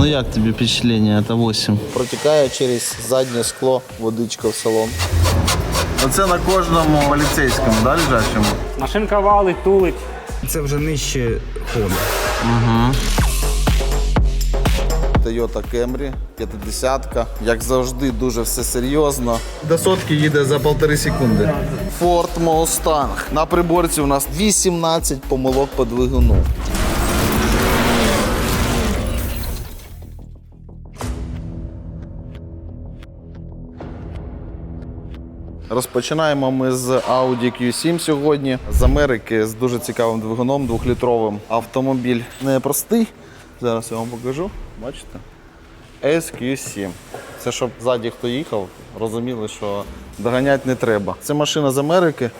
Ну як тобі впечатлення? Це 8. Протікає через заднє скло водичка в салон. Оце на кожному поліцейському, да, лежачому? Машинка валить, тулить. Це вже нижче ходу. Toyota Camry, 50-ка. Як завжди, дуже все серйозно. До сотки їде за полтори секунди. Ford Mustang. На приборці у нас 18 помилок по двигуну. Розпочинаємо ми з Audi Q7 сьогодні. З Америки з дуже цікавим двигуном, двохлітровим. Автомобіль непростий. Зараз я вам покажу. Бачите? SQ7. Це щоб ззаді хто їхав, розуміли, що доганяти не треба. Це машина з Америки,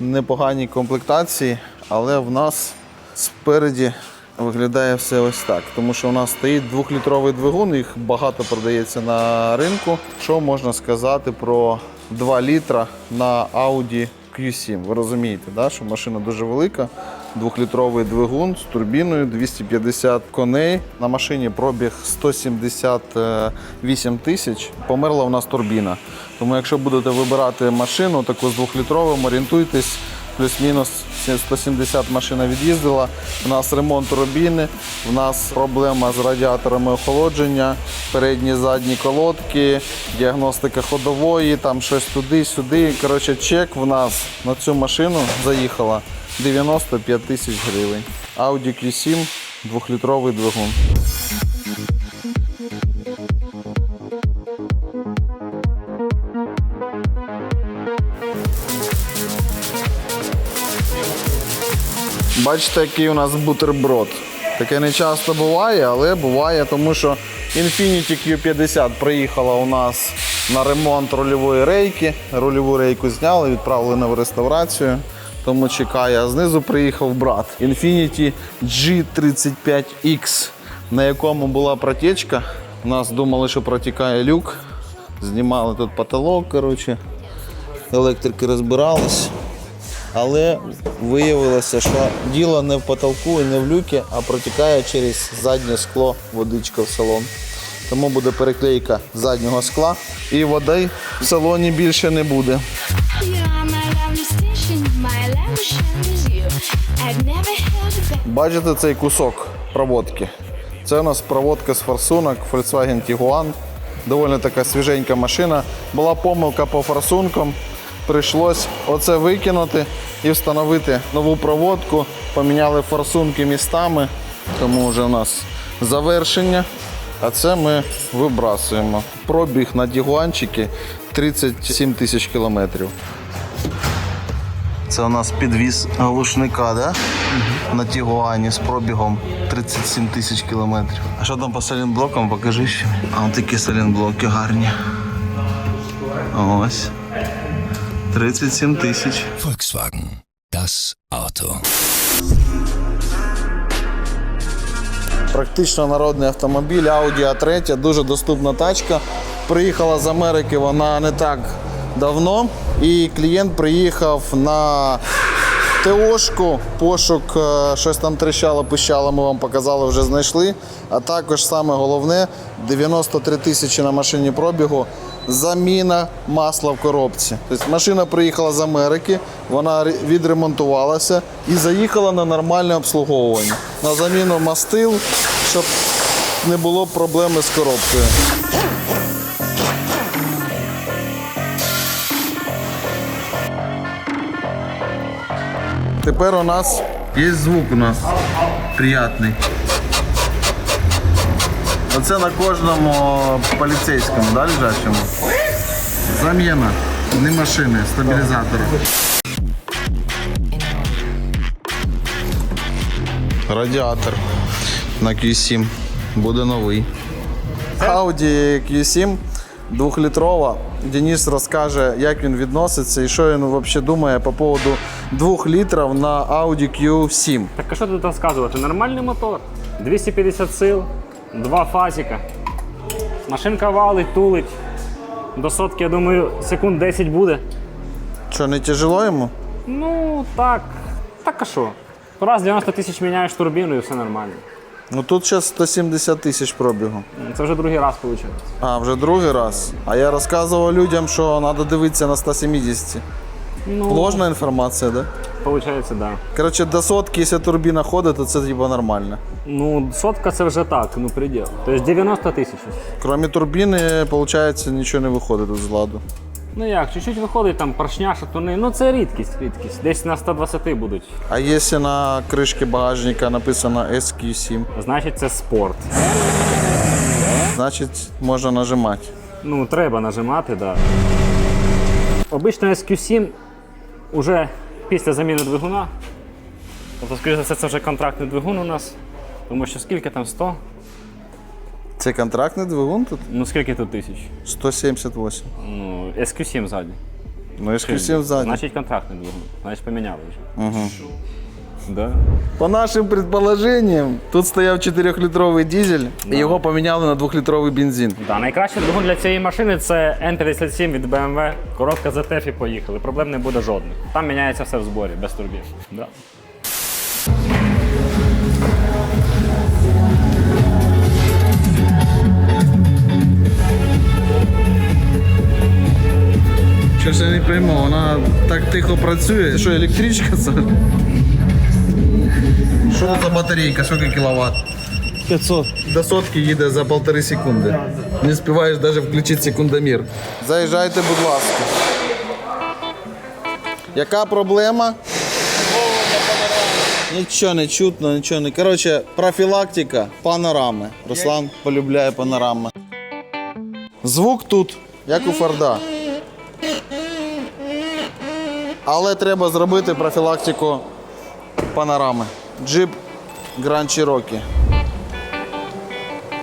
непоганій комплектації, але в нас спереді виглядає все ось так. Тому що у нас стоїть двохлітровий двигун, їх багато продається на ринку. Що можна сказати про 2 літра на Audi Q7? Ви розумієте, да? що машина дуже велика. Двохлітровий двигун з турбіною 250 коней. На машині пробіг 178 тисяч. Померла у нас турбіна. Тому якщо будете вибирати машину, таку з двохлітровим, орієнтуйтесь, плюс-мінус 170 машина від'їздила. У нас ремонт турбіни, у нас проблема з радіаторами охолодження, передні задні колодки, діагностика ходової, там щось туди-сюди. Коротше, чек в нас на цю машину заїхала 95 тисяч гривень. Audi Q7, двохлітровий двигун. Бачите, який у нас бутерброд. Таке не часто буває, але буває, тому що Infiniti Q50 приїхала у нас на ремонт рульової рейки. Рульову рейку зняли, відправили на реставрацію. Тому чекає. А знизу приїхав брат Infiniti G35X, на якому була протечка. У нас думали, що протікає люк. Знімали тут потолок, коротше. Електрики розбирались. Але виявилося, що діло не в потолку і не в люкі, а протікає через заднє скло водичка в салон. Тому буде переклейка заднього скла і води в салоні більше не буде. Бачите цей кусок проводки? Це у нас проводка з форсунок Volkswagen Tiguan. Доволі така свіженька машина. Була помилка по форсункам. Прийшлось оце викинути і встановити нову проводку. Поміняли форсунки містами, тому вже у нас завершення. А це ми вибрасуємо. Пробіг на Тігуанчики 37 тисяч кілометрів. Це у нас підвіз глушника, да? На Тігуані з пробігом 37 тисяч кілометрів. А що там по салінблокам, покажи ще. А от такі салінблоки гарні. Ось. 37 тисяч. Volkswagen. Das Auto. Практично народний автомобіль Audi A3, дуже доступна тачка. Приїхала з Америки вона не так давно. І клієнт приїхав на ТОшку, пошук, е, щось там тріщало, пищало, ми вам показали, вже знайшли. А також саме головне 93 тисячі на машині пробігу. Заміна масла в коробці. Тобто машина приїхала з Америки, вона відремонтувалася і заїхала на нормальне обслуговування. На заміну мастил, щоб не було проблеми з коробкою. Тепер у нас є звук у нас приятний. Оце на кожному поліцейському, да, лежачому. Заміна. Не машини, стабілізатори. Радіатор на Q7 буде новий. Audi Q7 двохлітрова. Денис розкаже, як він відноситься і що він взагалі думає по поводу 2 літрів на Audi Q7. Так а що тут розказувати? Нормальний мотор. 250 сил, два фазика. Машинка валить, тулить. До сотки, я думаю, секунд 10 буде. Що, не тяжело йому? Ну, так. Так а що? Раз 90 тисяч міняєш турбіну і все нормально. Ну тут зараз 170 тисяч пробігу. Це вже другий раз виходить. А, вже другий раз. А я розказував людям, що треба дивитися на 170. Ну, Ложна інформація, да? Так. Да. Коротше, до сотки, якщо турбіна ходить, то це типа нормально. Ну, сотка це вже так, ну приділ. Тобто 90 тисяч. Кроме турбіни, виходить, нічого не виходить з ладу. Ну як, чуть-чуть виходить там поршня, шатуни. Ну це рідкість, рідкість. Десь на 120 будуть. А якщо на кришці багажника написано SQ7, Значить, це спорт. значить можна нажимати. Ну, треба нажимати, так. Да. Обично SQ7 уже після заміни двигуна. Тобто, скоріше за все, це вже контрактний двигун у нас. Тому що скільки там 100? Це контрактний двигун тут? Ну скільки тут тисяч? 178. Ну, SQ7 ззаді. Ну, SQ7 ззаді. Значить контрактний двигун. Значить поміняли вже. Угу. Да. По нашим предположениям, тут стояв 4-літровий дизель, і його поміняли на 2-літровий бензин. Да, найкращий двигун для цієї машини це N57 від BMW. Коротка ZF і поїхали. Проблем не буде жодних. Там міняється все в зборі, без турбін. Да. Щось я не пойму, вона так тихо працює. Що, електричка це? Що це за батарейка? Скільки кіловат? 500. До сотки їде за полтори секунди. Не співаєш навіть включити секундомір. Заїжджайте, будь ласка. Яка проблема? Нічого не чутно, нічого не. Коротше, профілактика панорами. Руслан полюбляє панорами. Звук тут, як у Форда. Але треба зробити профілактику панорами. Джип Grand Cherokee.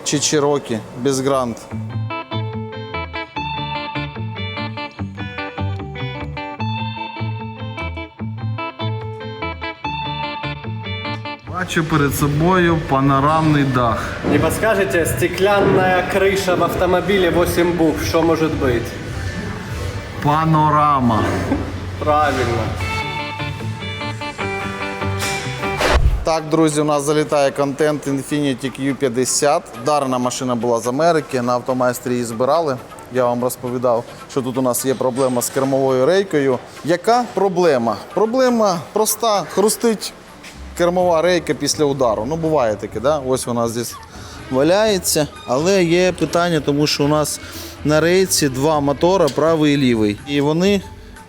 Чи Cherokee, без Grand. Бачу перед собою панорамний дах. Не подскажете, стеклянная крыша в автомобиле 8 букв, что может быть? Панорама. Правильно. Так, друзі, у нас залітає контент Infiniti Q50. Дарна машина була з Америки, на автомайстрі її збирали. Я вам розповідав, що тут у нас є проблема з кермовою рейкою. Яка проблема? Проблема проста: хрустить кермова рейка після удару. Ну, буває таке, да? ось вона здесь валяється. Але є питання, тому що у нас на рейці два мотора, правий і лівий. І вони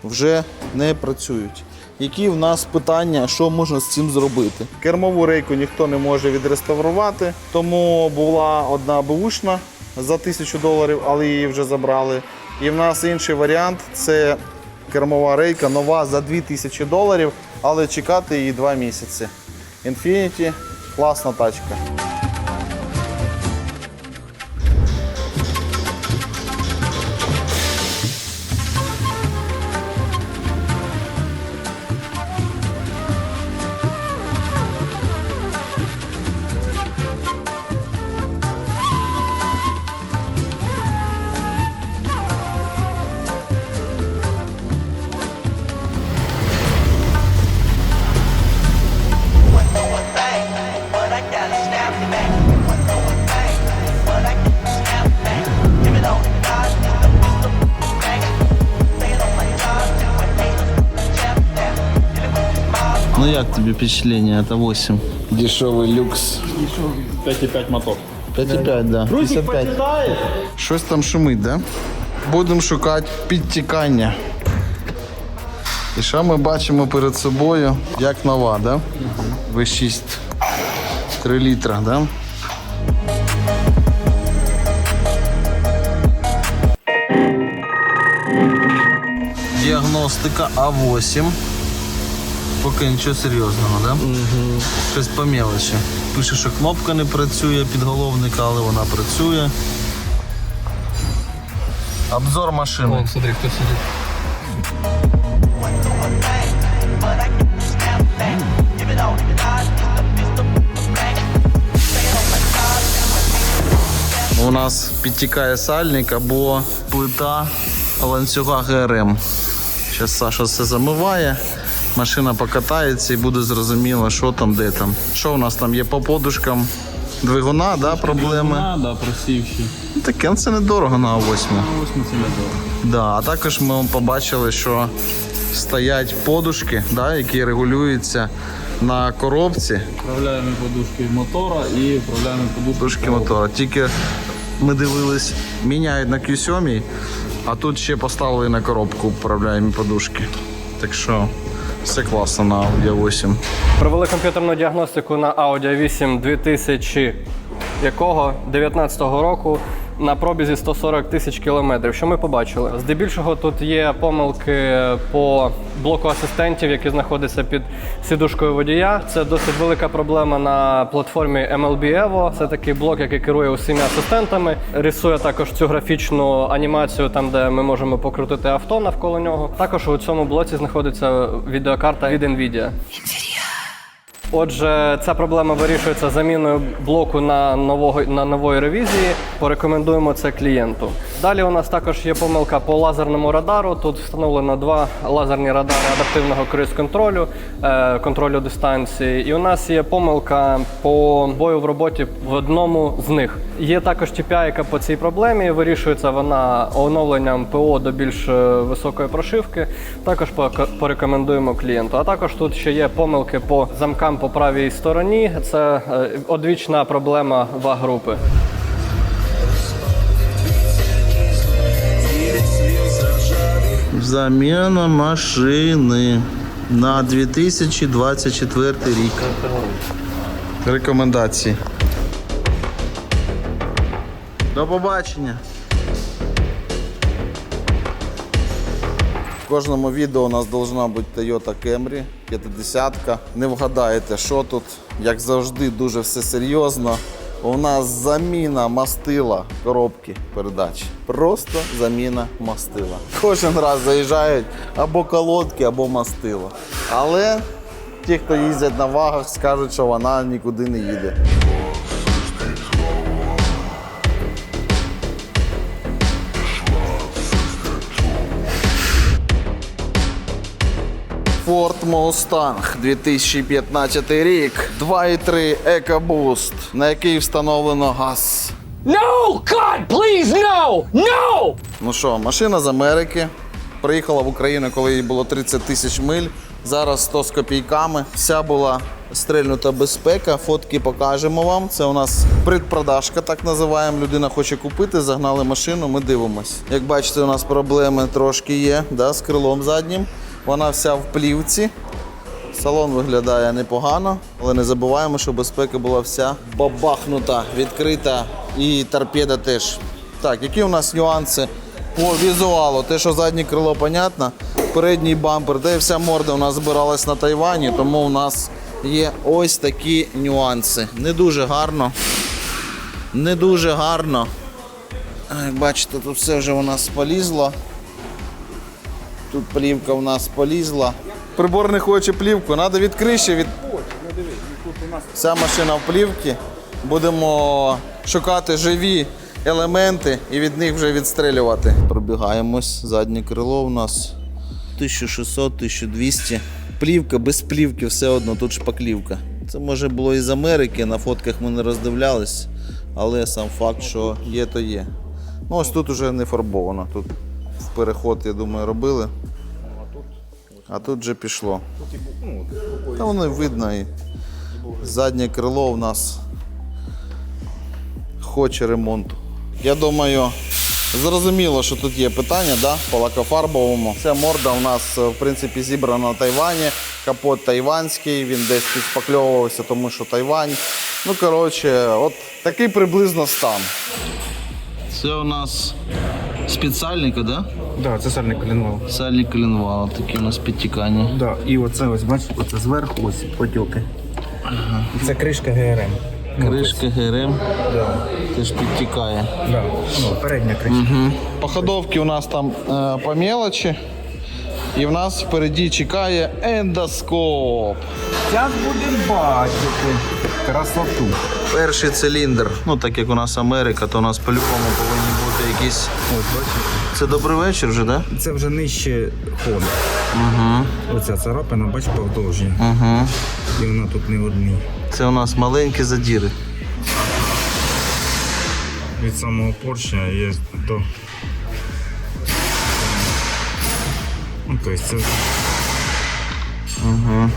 вже не працюють. Які в нас питання, що можна з цим зробити? Кермову рейку ніхто не може відреставрувати, тому була одна бушна за тисячу доларів, але її вже забрали. І в нас інший варіант це кермова рейка нова за 2000 доларів, але чекати її 2 місяці. Infinity класна тачка. Ну як тобі впечатлення? Це 8. Дешевий люкс. 5,5 мотор. 5,5, да. 55. Щось там шумить, да? Будемо шукати підтікання. І що ми бачимо перед собою, як нова, да? V6. 3 літра, да? Діагностика А8. Поки нічого серйозного, да? Угу. Щось по мелочі. Пише, що кнопка не працює підголовника, але вона працює. Обзор машини. смотри, кто сидит. У нас підтікає сальник або плита ланцюга ГРМ. Зараз Саша все замиває, машина покатається і буде зрозуміло, що там, де там. Що у нас там є по подушкам. двигуна, да, проблеми. А, да, просівші. Ну, Таке ну, це недорого на А8. Ось ми це не дорого. Да, а також ми побачили, що стоять подушки, да, які регулюються на коробці Вправляємо подушки мотора і вправляємо подушки. подушки мотора. Тільки ми дивились, міняють на Q7, а тут ще поставили на коробку управляємі подушки. Так що все класно на Audi 8. Провели комп'ютерну діагностику на Audi 8 2000 якого 19-го року на пробізі 140 тисяч кілометрів. Що ми побачили? Здебільшого тут є помилки по блоку асистентів, які знаходяться під сідушкою водія. Це досить велика проблема на платформі MLB Evo. Це такий блок, який керує усіма асистентами. Рисує також цю графічну анімацію, там де ми можемо покрутити авто навколо нього. Також у цьому блоці знаходиться відеокарта від Nvidia. Отже, ця проблема вирішується заміною блоку на нового на нової ревізії. Порекомендуємо це клієнту. Далі у нас також є помилка по лазерному радару. Тут встановлено два лазерні радари адаптивного круїз-контролю, е, контролю дистанції. І у нас є помилка по бою в роботі в одному з них. Є також TPI по цій проблемі. Вирішується вона оновленням ПО до більш е, високої прошивки. Також порекомендуємо клієнту. А також тут ще є помилки по замкам по правій стороні. Це е, одвічна проблема ваг-групи. Заміна машини на 2024 рік. Рекомендації. До побачення. В кожному відео у нас должна бути Toyota Camry 50. Не вгадаєте, що тут, як завжди, дуже все серйозно. У нас заміна мастила коробки передач. Просто заміна мастила. Кожен раз заїжджають або колодки, або мастила. Але ті, хто їздять на вагах, скажуть, що вона нікуди не їде. Ford Mustang 2015 рік, 2,3 EcoBoost, на який встановлено газ. No! God, please, no! No! Ну що, машина з Америки. Приїхала в Україну, коли їй було 30 тисяч миль. Зараз 100 з копійками. Вся була стрельнута безпека. Фотки покажемо вам. Це у нас предпродажка, так називаємо. Людина хоче купити, загнали машину, ми дивимось. Як бачите, у нас проблеми трошки є да, з крилом заднім. Вона вся в плівці. Салон виглядає непогано, але не забуваємо, що безпека була вся бабахнута, відкрита і торпеда теж. Так, які у нас нюанси по візуалу? Те, що заднє крило, понятно, передній бампер, де вся морда у нас збиралась на Тайвані, тому у нас є ось такі нюанси. Не дуже гарно. Не дуже гарно. Як бачите, тут все вже у нас полізло. Тут плівка у нас полізла. Прибор не хоче плівку, треба відкрище від. Вся машина в плівці. Будемо шукати живі елементи і від них вже відстрілювати. Пробігаємось. Заднє крило у нас 1600-1200. Плівка без плівки все одно, тут шпаклівка. Це може було із Америки, на фотках ми не роздивлялись, але сам факт, що є, то є. Ну ось тут уже не фарбовано. Тут переход, я думаю, робили. А тут вже пішло. Та воно видно. І заднє крило у нас хоче ремонту. Я думаю, зрозуміло, що тут є питання, да? по лакофарбовому. Ця морда у нас в принципі зібрана на Тайвані. Капот тайванський, він десь підшпакльовувався, тому що Тайвань. Ну, коротше, от такий приблизно стан. Це у нас спеціальника, да? Да, це сальний коленвал. Сальник коленвал, такі у нас підтікання. Да, і оце ось, бачиш, оце зверху ось потьоки. І це кришка ГРМ. Кришка ГРМ Да, теж підтікає. да. Ну, передня кришка. По ходовці у нас там е, по мелочі. І в нас впереді чекає ендоскоп. Зараз будемо бачити красоту. Перший циліндр. Ну, так як у нас Америка, то у нас по-любому повинні бути якісь. Ось, бачиш. Це добрий вечір вже, так? Це вже нижче ходу. Угу. Оця царапина, бач, повдовжня. Угу. І вона тут не одні. Це у нас маленькі задіри. від самого поршня є до. Ну, тобто це.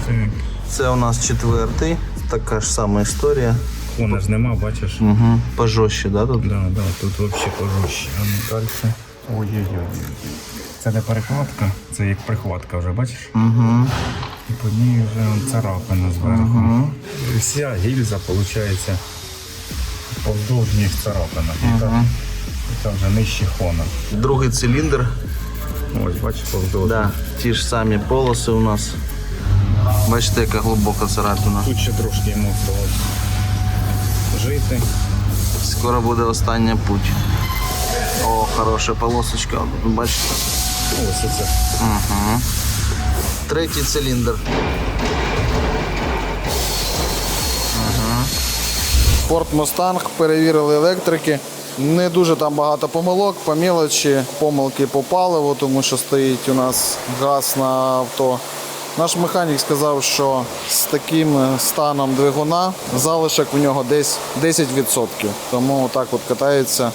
Це Це у нас четвертий. Така ж сама історія. Хона ж нема, бачиш? Угу. Пожорстче, да, тут? Да, да, тут взагалі пожорстче. А ну далі. Ой-ой-ой. Це не перекладка, це як прихватка вже, бачиш? Угу. І по ній вже он царапина зверху. І Вся гільза, виходить, повздовж них царапина. І там, вже нижче хона. Другий циліндр. Ось, бачиш, повздовж. Да. Ті ж самі полоси у нас. Бачите, яка глибока царапина. Тут ще трошки йому осталось жити. Скоро буде остання путь. О, хороша полосочка. Бачите? Ось оце. Угу. Третій циліндр. Форд Мустанг перевірили електрики. Не дуже там багато помилок, по мілочі, помилки по паливу, тому що стоїть у нас газ на авто. Наш механік сказав, що з таким станом двигуна залишок в нього десь 10%. Тому так от катається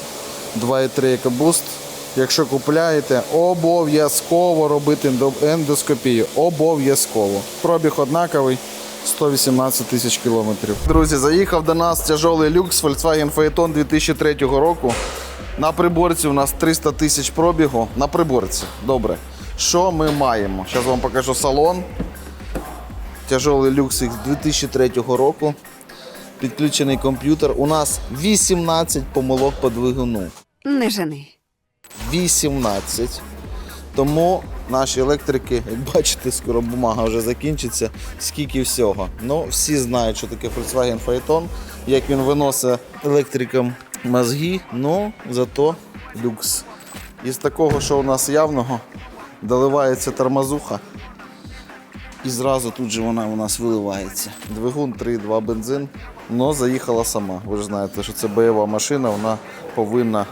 2,3 EcoBoost. Якщо купляєте, обов'язково робити ендоскопію. Обов'язково. Пробіг однаковий. 118 тисяч кілометрів. Друзі, заїхав до нас тяжелий люкс Volkswagen Phaeton 2003 року. На приборці у нас 300 тисяч пробігу. На приборці. Добре. Що ми маємо? Зараз вам покажу салон. Тяжелий люкс X 2003 року. Підключений комп'ютер. У нас 18 помилок по двигуну. Не жени. 18. Тому наші електрики, як бачите, скоро бумага вже закінчиться. Скільки всього. Ну, всі знають, що таке Volkswagen Phaeton, як він виносить електрикам мозги, ну зато люкс. Із такого, що у нас явного, доливається тормозуха. І зразу тут же вона у нас виливається. Двигун 3,2 бензин, але заїхала сама. Ви ж знаєте, що це бойова машина, вона повинна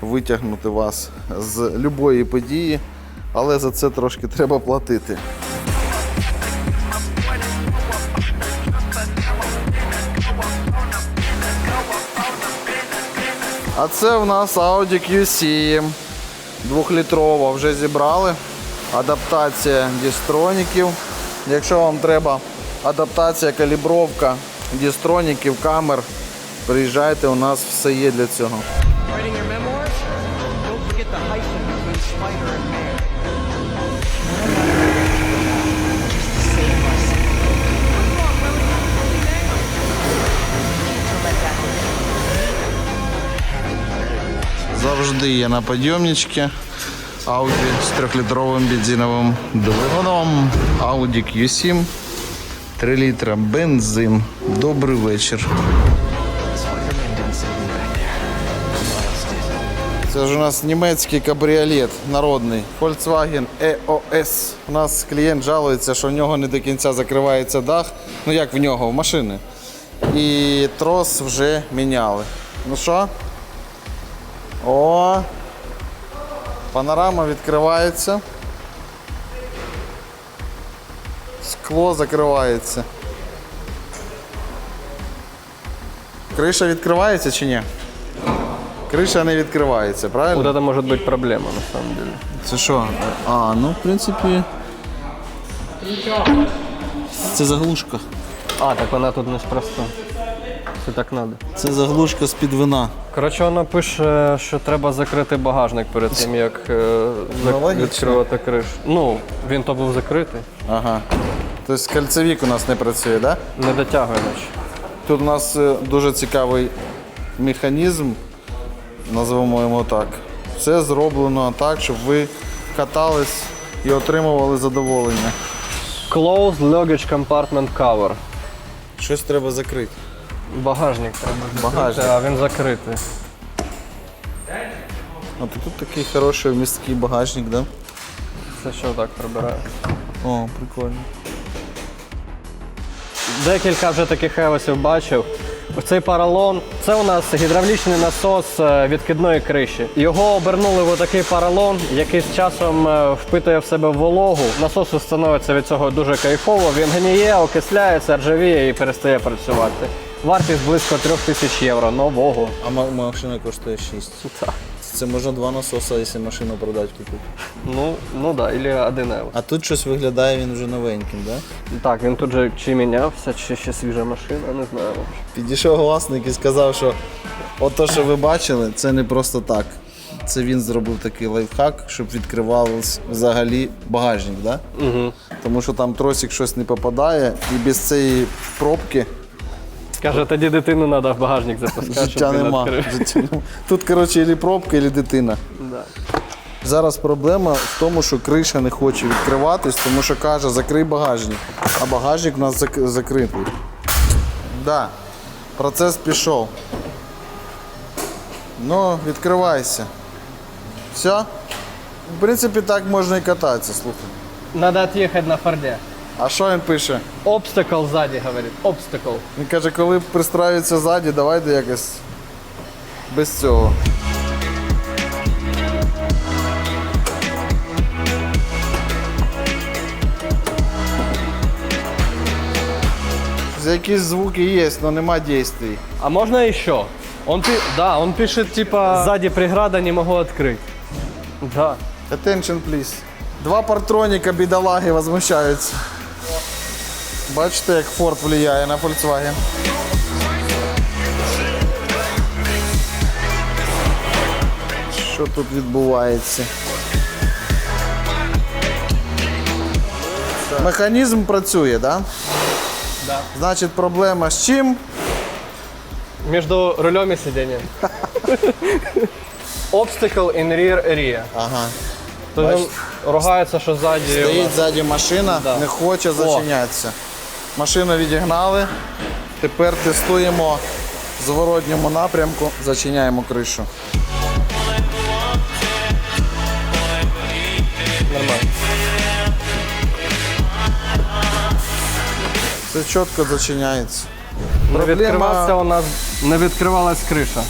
витягнути вас з будь-якої події, але за це трошки треба платити. А це в нас Audi Q7. Двохлітрова вже зібрали. Адаптація дістроніків. Якщо вам треба адаптація, калібровка дістроніків, камер, приїжджайте, у нас все є для цього. Завжди є на підйомничці. Audi з 3-літровим бензиновим двигуном. Audi Q7. 3 літра бензин. Добрий вечір. Це ж у нас німецький кабріолет народний Volkswagen EOS. У нас клієнт жалується, що в нього не до кінця закривається дах. Ну як в нього, в машини. І трос вже міняли. Ну що? О! Панорама відкривається. Скло закривається. Криша відкривається чи ні? Криша не відкривається, правильно? Вот это может быть проблема на самом деле. Це що? А, ну, в принципі. Це заглушка. А, так вона тут неспроста. Це так треба. Це заглушка з-під вина. Коротше, вона пише, що треба закрити багажник перед тим, як е, зак- логічно. відкривати кришу. Ну, він то був закритий, Ага. Тобто кольцевік у нас не працює, так? Да? не дотягує наче. Тут у нас е, дуже цікавий механізм, назвемо його так. Все зроблено так, щоб ви катались і отримували задоволення. Closed luggage compartment cover. Щось треба закрити. Багажник треба закрити, Багажник. а він закритий. От і тут такий хороший місткий багажник, да? Це що так прибирає? О, прикольно. Декілька вже таких евосів бачив. Цей паралон це у нас гідравлічний насос е, відкидної криші. Його обернули в такий паралон, який з часом е, впитує в себе вологу. Насосу становиться від цього дуже кайфово. Він гніє, окисляється, ржавіє і перестає працювати. Вартість близько 3 тисяч євро нового. А машина коштує 6. Так. Це можна два насоси, якщо машину продати купити. Ну, ну да, ілі 1 євро. А тут щось виглядає він вже новеньким, да? Так, він тут же чи мінявся, чи ще свіжа машина, не знаю. Підійшов власник і сказав, що от то, що ви бачили, це не просто так. Це він зробив такий лайфхак, щоб відкривався взагалі багажник, да? Угу. Тому що там тросик щось не попадає, і без цієї пробки Каже, тоді дитину треба в багажник запускати, життя щоб нема. Життя нема. Тут, коротше, і пробка, і дитина. Да. Зараз проблема в тому, що криша не хоче відкриватись, тому що каже, закрий багажник. А багажник у нас зак- закритий. Да, процес пішов. Ну, відкривайся. Все? В принципі, так можна і кататися, слухай. Надо від'їхати на форде. А що він пише? Обстакл ззаді, говорить. Обстакл. Він каже, коли пристраюється ззаді, давайте якось без цього. Якісь звуки є, але нема дійствий. А можно еще? Он, пи- да, он пишет, типа, сзади преграда, не могу открыть. Да. Attention, please. Два партроніка бідолаги возмущаються. Бачите, як Ford впливає на Volkswagen. Що тут відбувається? Механізм працює, так? Да? Да. Значить, проблема з чим? Между рулем и сиденьем. Obstacle in rear area. Ага. То есть он ругается, что сзади... Стоїть ззаді машина, Да. не хоче зачинятися. Машину відігнали. Тепер тестуємо в зворотньому напрямку, зачиняємо кришу. Нормально. Все чітко зачиняється. Не відкривався у нас, не відкривалась криша.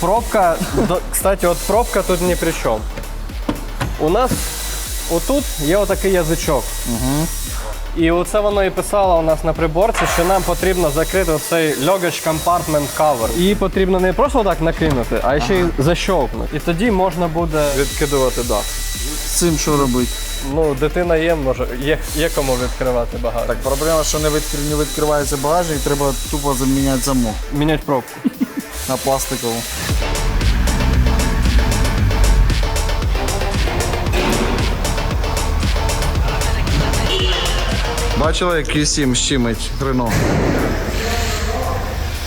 Пробка, до- кстати, от пробка тут ні при чому. У нас отут є отакий язичок. І оце воно і писало у нас на приборці, що нам потрібно закрити оцей luggage compartment cover. Її потрібно не просто так накинути, а ще й защовкнути. І тоді можна буде відкидувати дах. З цим що робити? Ну, дитина є, може, є, є кому відкривати багато. Так, проблема, що не, відкр... не відкривається багажник, треба тупо заміняти замок Мінять пробку. на пластикову. Бачили, як Q7 щимить Рено?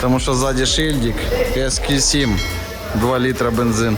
Тому що ззаді шильдик СК7, 2 літра бензин.